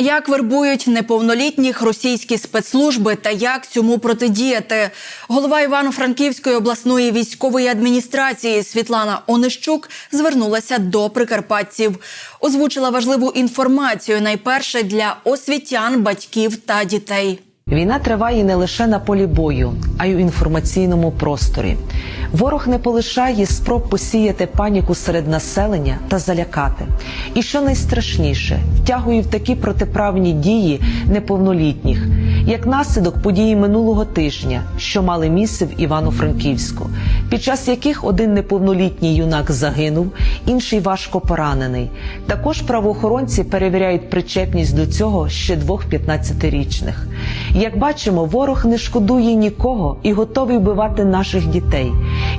Як вербують неповнолітніх російські спецслужби та як цьому протидіяти? Голова Івано-Франківської обласної військової адміністрації Світлана Онищук звернулася до прикарпатців. Озвучила важливу інформацію найперше для освітян, батьків та дітей. Війна триває не лише на полі бою, а й у інформаційному просторі. Ворог не полишає спроб посіяти паніку серед населення та залякати. І що найстрашніше, втягує в такі протиправні дії неповнолітніх, як наслідок події минулого тижня, що мали місце в Івано-Франківську, під час яких один неповнолітній юнак загинув, інший важко поранений. Також правоохоронці перевіряють причепність до цього ще двох 15-річних. Як бачимо, ворог не шкодує нікого і готовий вбивати наших дітей.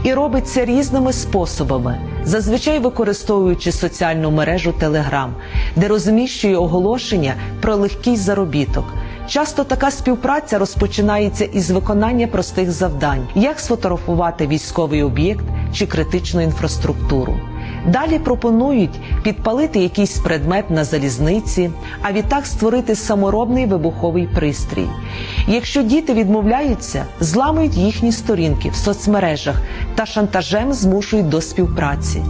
І робить це різними способами, зазвичай використовуючи соціальну мережу Телеграм, де розміщує оголошення про легкий заробіток. Часто така співпраця розпочинається із виконання простих завдань, як сфотографувати військовий об'єкт чи критичну інфраструктуру. Далі пропонують підпалити якийсь предмет на залізниці, а відтак створити саморобний вибуховий пристрій. Якщо діти відмовляються, зламують їхні сторінки в соцмережах та шантажем змушують до співпраці.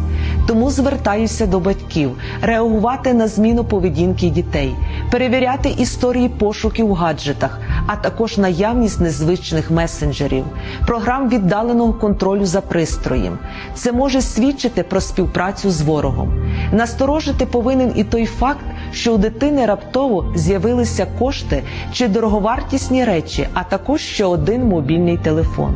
Тому звертаюся до батьків реагувати на зміну поведінки дітей, перевіряти історії пошуків у гаджетах, а також наявність незвичних месенджерів, програм віддаленого контролю за пристроєм. Це може свідчити про співпрацю з ворогом. Насторожити повинен і той факт, що у дитини раптово з'явилися кошти чи дороговартісні речі, а також ще один мобільний телефон.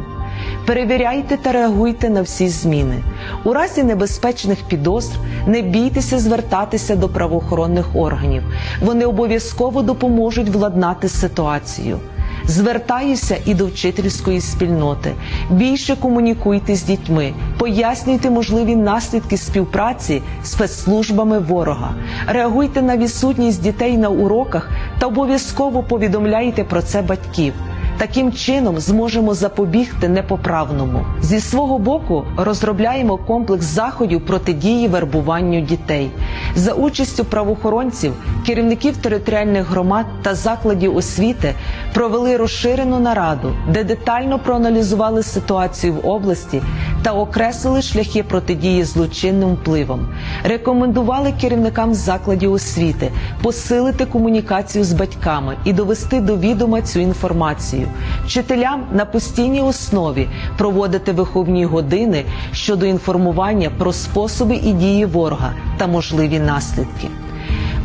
Перевіряйте та реагуйте на всі зміни. У разі небезпечних підозр не бійтеся звертатися до правоохоронних органів. Вони обов'язково допоможуть владнати ситуацію. Звертаюся і до вчительської спільноти. Більше комунікуйте з дітьми, пояснюйте можливі наслідки співпраці з спецслужбами ворога, реагуйте на відсутність дітей на уроках та обов'язково повідомляйте про це батьків. Таким чином зможемо запобігти непоправному. Зі свого боку розробляємо комплекс заходів протидії вербуванню дітей за участю правоохоронців, керівників територіальних громад та закладів освіти провели розширену нараду, де детально проаналізували ситуацію в області та окреслили шляхи протидії злочинним впливам. Рекомендували керівникам закладів освіти посилити комунікацію з батьками і довести до відома цю інформацію вчителям на постійній основі проводити виховні години щодо інформування про способи і дії ворога та можливі наслідки.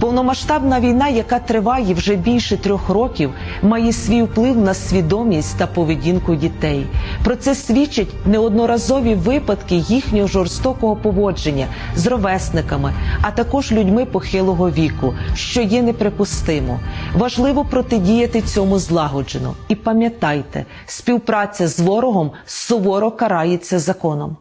Повномасштабна війна, яка триває вже більше трьох років, має свій вплив на свідомість та поведінку дітей. Про це свідчать неодноразові випадки їхнього жорстокого поводження з ровесниками, а також людьми похилого віку, що є неприпустимо. Важливо протидіяти цьому злагоджено. І пам'ятайте, співпраця з ворогом суворо карається законом.